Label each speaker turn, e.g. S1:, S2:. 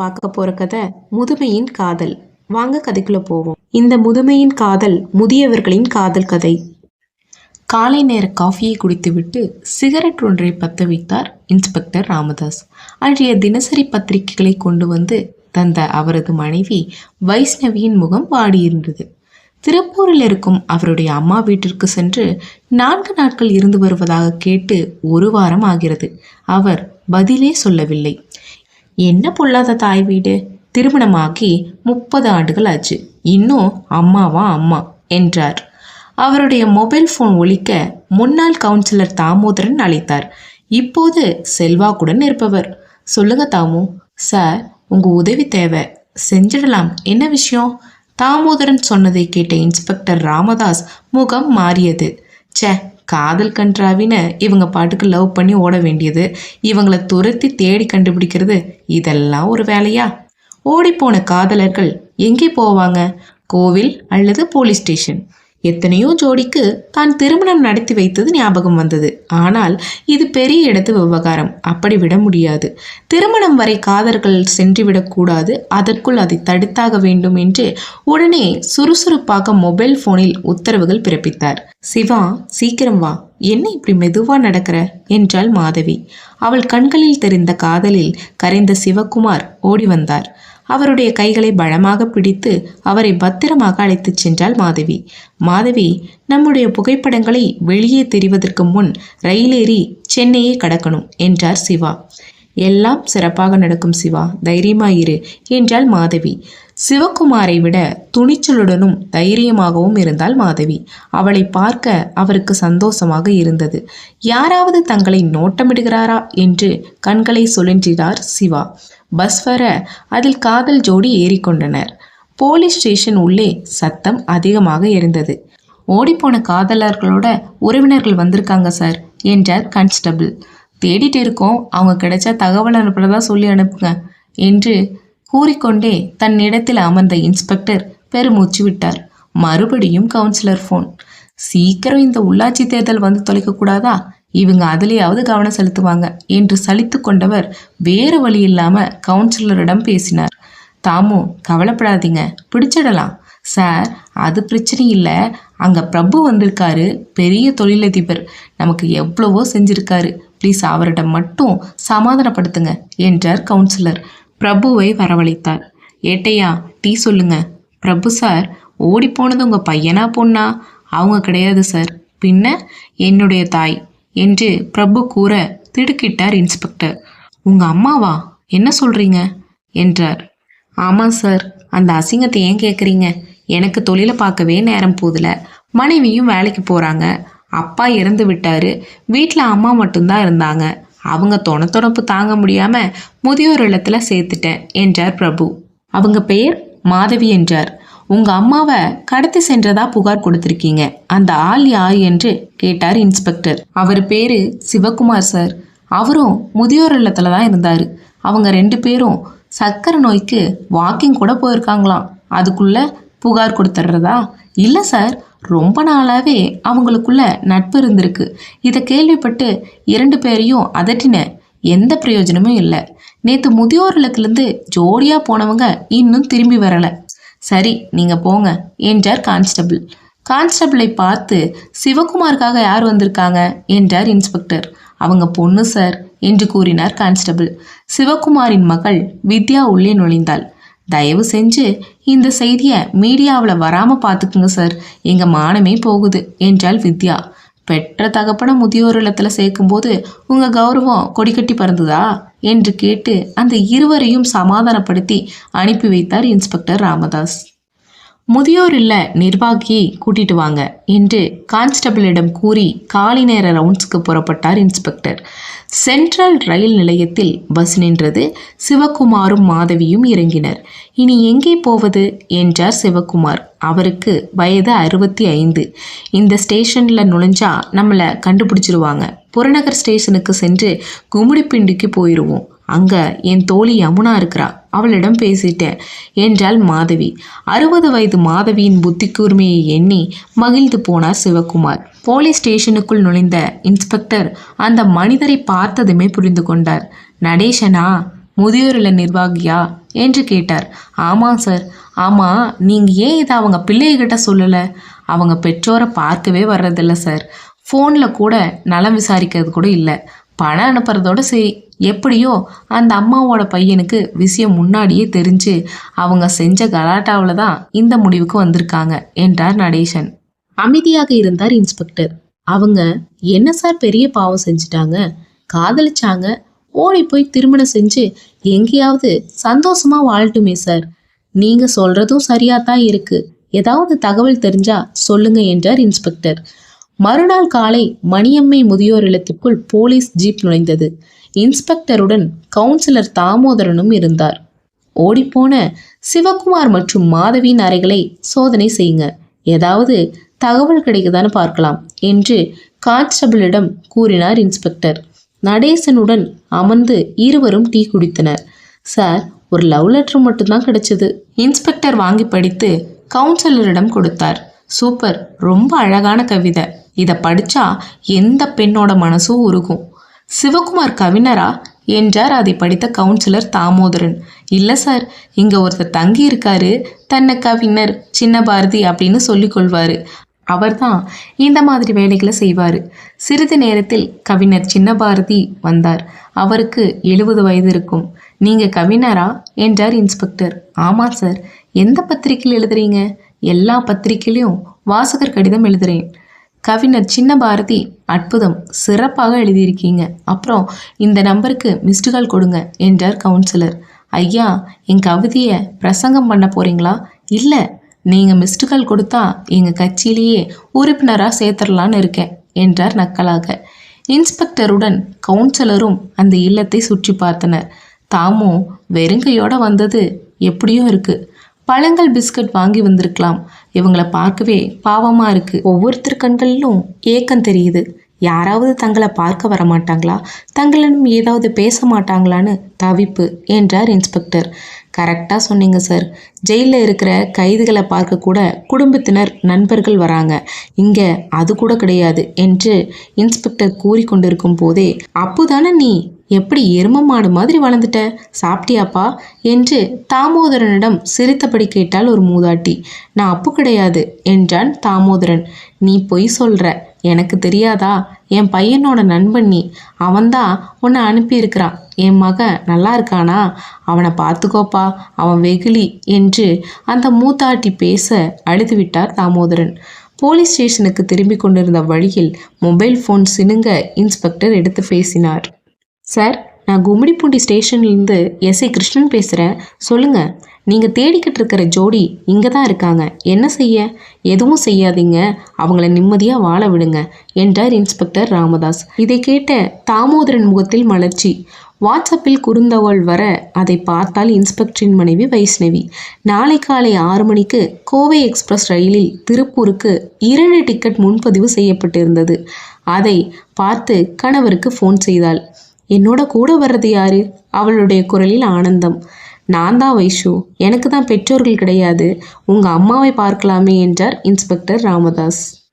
S1: பார்க்க போற கதை முதுமையின் காதல். வாங்க கதைக்குள்ள போவோம். இந்த முதுமையின் காதல் முதியவர்களின் காதல் கதை. காலை நேர காஃபியை குடித்துவிட்டு சிகரெட் ஒன்றை பத்த வைத்தார் இன்ஸ்பெக்டர் ராமதாஸ். அன்றைய தினசரி பத்திரிகைகளை கொண்டு வந்து தந்த அவரது மனைவி வைஷ்ணவியின் முகம் வாடியிருந்தது. திருப்பூரில் இருக்கும் அவருடைய அம்மா வீட்டிற்கு சென்று நான்கு நாட்கள் இருந்து வருவதாக கேட்டு ஒரு வாரம் ஆகிறது. அவர் பதிலே சொல்லவில்லை. என்ன பொல்லாத தாய் வீடு? திருமணமாகி முப்பது ஆண்டுகள் ஆச்சு. இன்னும் அம்மாவா அம்மா? என்றார். அவருடைய மொபைல் ஃபோன் ஒழிக்க முன்னாள் கவுன்சிலர் தாமோதரன் அழைத்தார். இப்போது செல்வாக்குடன் இருப்பவர். சொல்லுங்க தாமு. சார் உங்க உதவி தேவை. செஞ்சிடலாம். என்ன விஷயம்? தாமோதரன் சொன்னதை கேட்ட இன்ஸ்பெக்டர் ராமதாஸ் முகம் மாறியது. ச்சே காதல் கன்றாவின இவங்க பாட்டுக்கு லவ் பண்ணி ஓட வேண்டியது. இவங்களை துரத்தி தேடி கண்டுபிடிக்கிறது இதெல்லாம் ஒரு வேலையா? ஓடிப்போன காதலர்கள் எங்கே போவாங்க? கோவில் அல்லது போலீஸ் ஸ்டேஷன் எத்தனையோ ஜோடிக்கு தான் திருமணம் நடத்தி வைத்தது ஞாபகம் வந்தது. ஆனால் இது பெரிய இடத்து விவகாரம். அப்படி விட முடியாது. திருமணம் வரை காதர்கள் சென்றுவிடக்கூடாது அதற்குள் அதை தடுத்தாக வேண்டும் என்று உடனே சுறுசுறுப்பாக மொபைல் போனில் உத்தரவுகள் பிறப்பித்தார். சிவா சீக்கிரம் வா. என்ன இப்படி மெதுவா நடக்கிற? என்றாள் மாதவி. அவள் கண்களில் தெரிந்த காதலில் கரைந்த சிவகுமார் ஓடி வந்தார். அவருடைய கைகளை பலமாக பிடித்து அவரை பத்திரமாக அழைத்துச் சென்றாள் மாதவி. மாதவி நம்முடைய புகைப்படங்களை வெளியே தெரிவதற்கு முன் ரயிலேறி சென்னையை கடக்கணும் என்றார் சிவா. எல்லாம் சிறப்பாக நடக்கும் சிவா தைரியமாயிரு என்றாள் மாதவி. சிவகுமாரை விட துணிச்சலுடனும் தைரியமாகவும் இருந்தாள் மாதவி. அவளை பார்க்க அவருக்கு சந்தோஷமாக இருந்தது. யாராவது தங்களை நோட்டமிடுகிறாரா? என்று கண்களை சுழன்றினார் சிவா. பஸ் வர அதில் காதல் ஜோடி ஏறிக்கொண்டனர் போலீஸ் ஸ்டேஷன் உள்ளே சத்தம் அதிகமாக இருந்தது. ஓடிப்போன காதலர்களோட உறவினர்கள் வந்திருக்காங்க சார் என்றார் கான்ஸ்டபிள். தேடிட்டு இருக்கோம் அவங்க கிடைச்சா தகவல் அனுப்புறதா சொல்லி அனுப்புங்க என்று கூறிக்கொண்டே தன் இடத்தில் அமர்ந்த இன்ஸ்பெக்டர் பெருமூச்சு விட்டார். மறுபடியும் கவுன்சிலர் ஃபோன். சீக்கிரம் இந்த உள்ளாட்சி தேர்தல் வந்து தொலைக்கக்கூடாதா? இவங்க அதுலேயாவது கவனம் செலுத்துவாங்க என்று சலித்து கொண்டவர் வேறு வழி இல்லாமல் கவுன்சிலரிடம் பேசினார். தாமு கவலைப்படாதீங்க. பிடிச்சிடலாம். சார் அது பிரச்சனை இல்லை. அங்கே பிரபு வந்திருக்காரு. பெரிய தொழிலதிபர். நமக்கு எவ்வளவோ செஞ்சிருக்காரு. ப்ளீஸ் அவரிடம் மட்டும் சமாதானப்படுத்துங்க என்றார் கவுன்சிலர் பிரபுவை வரவழைத்தார். ஏட்டையா டீ சொல்லுங்க. பிரபு சார் ஓடி போனது உங்கள் பையனா பொண்ணா? அவங்க கிடையாது சார். பின்ன? என்னுடைய தாய். என்று பிரபு கூற திடுக்கிட்டார் இன்ஸ்பெக்டர். உங்கள் அம்மாவா? என்ன சொல்கிறீங்க என்றார். ஆமாம் சார். அந்த அசிங்கத்தை ஏன் கேட்குறீங்க எனக்கு தொழிலை பார்க்கவே நேரம் போதில் மனைவியும் வேலைக்கு போகிறாங்க அப்பா இறந்து விட்டாரு. வீட்டில் அம்மா மட்டும்தான் இருந்தாங்க. அவங்க தொணத்தொணப்பு தாங்க முடியாமல் முதியோர் இல்லத்தில் சேர்த்துட்டேன் என்றார் பிரபு. அவங்க பெயர்? மாதவி என்றார். உங்க அம்மாவை கடத்தி சென்றதா புகார் கொடுத்திருக்கீங்க. அந்த ஆள் யார் என்று கேட்டார் இன்ஸ்பெக்டர். அவர் பேரு சிவகுமார் சார். அவரும் முதியோர் இல்லத்துல தான் இருந்தார். அவங்க ரெண்டு பேரும் சக்கரை நோய்க்கு வாக்கிங் கூட போயிருக்காங்களாம். அதுக்குள்ள புகார் கொடுத்துட்றதா இல்லை சார் ரொம்ப நாளாகவே அவங்களுக்குள்ள நட்பு இருந்திருக்கு. இதை கேள்விப்பட்டு இரண்டு பேரையும் அதட்டினேன் எந்த பிரயோஜனமும் இல்லை. நேற்று முதியோர் இல்லத்துலேருந்து ஜோடியாக போனவங்க இன்னும் திரும்பி வரலை. சரி நீங்கள் போங்க என்றார் கான்ஸ்டபிள். கான்ஸ்டபிளை பார்த்து சிவகுமாருக்காக யார் வந்திருக்காங்க? என்றார் இன்ஸ்பெக்டர். அவங்க பொண்ணு சார் என்று கூறினார் கான்ஸ்டபிள். சிவகுமாரின் மகள் வித்யா உள்ளே நுழைந்தாள். தயவு செஞ்சு இந்த செய்தியை மீடியாவில் வராமல் பார்த்துக்குங்க சார். எங்கள் மானமே போகுது என்றாள் வித்யா. பெற்ற தகப்பன முதியோர் இல்லத்தில் சேர்க்கும்போது உங்கள் கௌரவம் கொடிக்கட்டி பறந்துதா? என்று கேட்டு அந்த இருவரையும் சமாதானப்படுத்தி அனுப்பி வைத்தார் இன்ஸ்பெக்டர் ராமதாஸ். முதியோர் இல்ல நிர்வாகியை கூட்டிட்டு வாங்க என்று கான்ஸ்டபிளிடம் கூறி காலை நேர ரவுண்ட்ஸ்க்கு புறப்பட்டார் இன்ஸ்பெக்டர். சென்ட்ரல் ரயில் நிலையத்தில் பஸ் நின்றது. சிவகுமாரும் மாதவியும் இறங்கினர். இனி எங்கே போவது? என்றார் சிவகுமார். அவருக்கு வயது அறுபத்தி ஐந்து. இந்த ஸ்டேஷனில் நுழைஞ்சா நம்மளை கண்டுபிடிச்சிருவாங்க. புறநகர் ஸ்டேஷனுக்கு சென்று கும்மிடிப்பிண்டிக்கு போயிடுவோம் அங்கே என் தோழி யமுனா இருக்கிறா. அவளிடம் பேசிட்டேன். என்றாள் மாதவி. அறுபது வயது மாதவியின் புத்தி கூர்மையை எண்ணி மகிழ்ந்து போனார் சிவகுமார். போலீஸ் ஸ்டேஷனுக்குள் நுழைந்த இன்ஸ்பெக்டர் அந்த மனிதரை பார்த்ததுமே புரிந்து கொண்டார். நடேசனா முதியோர் இல்ல நிர்வாகியா? என்று கேட்டார். ஆமாம் சார். ஆமாம் நீங்கள் ஏன் இதை அவங்க பிள்ளைகிட்ட சொல்லலை? அவங்க பெற்றோரை பார்க்கவே வர்றதில்ல சார். ஃபோனில் கூட நலம் விசாரிக்கிறது கூட இல்லை. பணம் அனுப்புறதோட சரி. எப்படியோ அந்த அம்மாவோட பையனுக்கு விஷயம் முன்னாடியே தெரிஞ்சு அவங்க செஞ்ச கலாட்டாவில் தான் இந்த முடிவுக்கு வந்திருக்காங்க என்றார் நடேசன். அமைதியாக இருந்தார் இன்ஸ்பெக்டர். அவங்க என்ன சார் பெரிய பாவம் செஞ்சுட்டாங்க? காதலிச்சாங்க? ஓடி போய் திருமணம் செஞ்சு எங்கேயாவது சந்தோஷமா வாழட்டுமே சார். நீங்க சொல்றதும் சரியா தான் இருக்கு. ஏதாவது தகவல் தெரிஞ்சா சொல்லுங்க என்றார் இன்ஸ்பெக்டர். மறுநாள் காலை மணியம்மை முதியோர் இல்லத்திற்குள் போலீஸ் ஜீப் நுழைந்தது. இன்ஸ்பெக்டருடன் கவுன்சிலர் தாமோதரனும் இருந்தார். ஓடிப்போன சிவகுமார் மற்றும் மாதவியின் அறைகளை சோதனை செய்யுங்க. ஏதாவது தகவல் கிடைக்குதான்னு பார்க்கலாம் என்று கான்ஸ்டபிளிடம் கூறினார் இன்ஸ்பெக்டர். நடேசனுடன் அமர்ந்து இருவரும் டீ குடித்தனர். சார் ஒரு லவ் லெட்டர் மட்டும்தான் கிடைச்சது. இன்ஸ்பெக்டர் வாங்கி படித்து கவுன்சிலரிடம் கொடுத்தார். சூப்பர் ரொம்ப அழகான கவிதை. இதை படித்தா எந்த பெண்ணோட மனசும் உருகும். சிவகுமார் கவிஞரா என்றார் அதை படித்த கவுன்சிலர் தாமோதரன். இல்லை சார் இங்கே ஒருத்தர் தங்கி இருக்காரு தன்னை கவிஞர் சின்ன பாரதி அப்படின்னு சொல்லிக் அவர் அவர்தான் இந்த மாதிரி வேலைகளை செய்வார். சிறிது நேரத்தில் கவிஞர் சின்ன பாரதி வந்தார். அவருக்கு எழுபது வயது இருக்கும். நீங்கள் கவிஞரா? என்றார் இன்ஸ்பெக்டர். ஆமாம் சார். எந்த பத்திரிக்கையில் எழுதுறீங்க? எல்லா பத்திரிக்கையிலையும் வாசகர் கடிதம் எழுதுறேன். கவிஞர் சின்ன பாரதி அற்புதம் சிறப்பாக எழுதியிருக்கீங்க. அப்புறம் இந்த நம்பருக்கு மிஸ்டு கால் கொடுங்க என்றார் கவுன்சிலர் ஐயா என் கவிதையை பிரசங்கம் பண்ண போறீங்களா? இல்லை நீங்கள் மிஸ்டு கால் கொடுத்தா எங்கள் கட்சியிலேயே உறுப்பினராக சேர்த்துடலான்னு இருக்கேன் என்றார் நக்கலாக. இன்ஸ்பெக்டருடன் கவுன்சிலரும் அந்த இல்லத்தை சுற்றி பார்த்தனர். தாமும் வெறுங்கையோட வந்தது எப்படியோ இருக்கு. பழங்கள் பிஸ்கட் வாங்கி வந்திருக்கலாம். இவங்கள பார்க்கவே பாவமாக இருக்குது ஒவ்வொருத்தர் கண்களிலும் ஏக்கம் தெரியுது. யாராவது தங்களை பார்க்க வர மாட்டாங்களா தங்களிடம் ஏதாவது பேச மாட்டாங்களான்னு தவிப்பு என்றார் இன்ஸ்பெக்டர் கரெக்டாக சொன்னீங்க சார் ஜெயிலில் இருக்கிற கைதிகளை பார்க்க கூட குடும்பத்தினர் நண்பர்கள் வராங்க. இங்கே அது கூட கிடையாது என்று இன்ஸ்பெக்டர் கூறிக்கொண்டிருக்கும் போதே அப்போதானே நீ எப்படி எரும மாடு மாதிரி வளர்ந்துட்ட? சாப்பிட்டியாப்பா? என்று தாமோதரனிடம் சிரித்தபடி கேட்டாள் ஒரு மூதாட்டி. நான் அப்பு கிடையாது என்றான் தாமோதரன். நீ பொய் சொல்ற எனக்கு தெரியாதா? என் பையனோட நண்பன் நீ. அவன்தான் உன்னை அனுப்பியிருக்கிறான். என் மகன் நல்லா இருக்கானா? அவனை பார்த்துக்கோப்பா அவன் வெகுளி என்று அந்த மூத்தாட்டி பேச அழுதுவிட்டார் தாமோதரன். போலீஸ் ஸ்டேஷனுக்கு திரும்பி கொண்டிருந்த வழியில் மொபைல் ஃபோன் சினுங்க இன்ஸ்பெக்டர் எடுத்து பேசினார். சார் நான் கும்மிடிப்பூண்டி ஸ்டேஷன்லேருந்து எஸ்ஐ கிருஷ்ணன் பேசுகிறேன் சொல்லுங்கள் நீங்கள் தேடிக்கிட்டு இருக்கிற ஜோடி இங்கே தான் இருக்காங்க. என்ன செய்ய? எதுவும் செய்யாதீங்க. அவங்கள நிம்மதியாக வாழ விடுங்க என்றார் இன்ஸ்பெக்டர் ராமதாஸ். இதை கேட்ட தாமோதரன் முகத்தில் மலர்ச்சி. வாட்ஸ்அப்பில் குறுந்தகவல் வர அதை பார்த்தால் இன்ஸ்பெக்டரின் மனைவி வைஷ்ணவி. நாளை காலை ஆறு மணிக்கு கோவை எக்ஸ்பிரஸ் ரயிலில் திருப்பூருக்கு இரண்டு டிக்கெட் முன்பதிவு செய்யப்பட்டிருந்தது. அதை பார்த்து கணவருக்கு ஃபோன் செய்தாள். என்னோட கூட வர்றது யாரு? அவளுடைய குரலில் ஆனந்தம். நான் தான் வைஷு. எனக்கு தான் பெற்றோர்கள் கிடையாது. உங்கள் அம்மாவை பார்க்கலாமே என்றார் இன்ஸ்பெக்டர் ராமதாஸ்.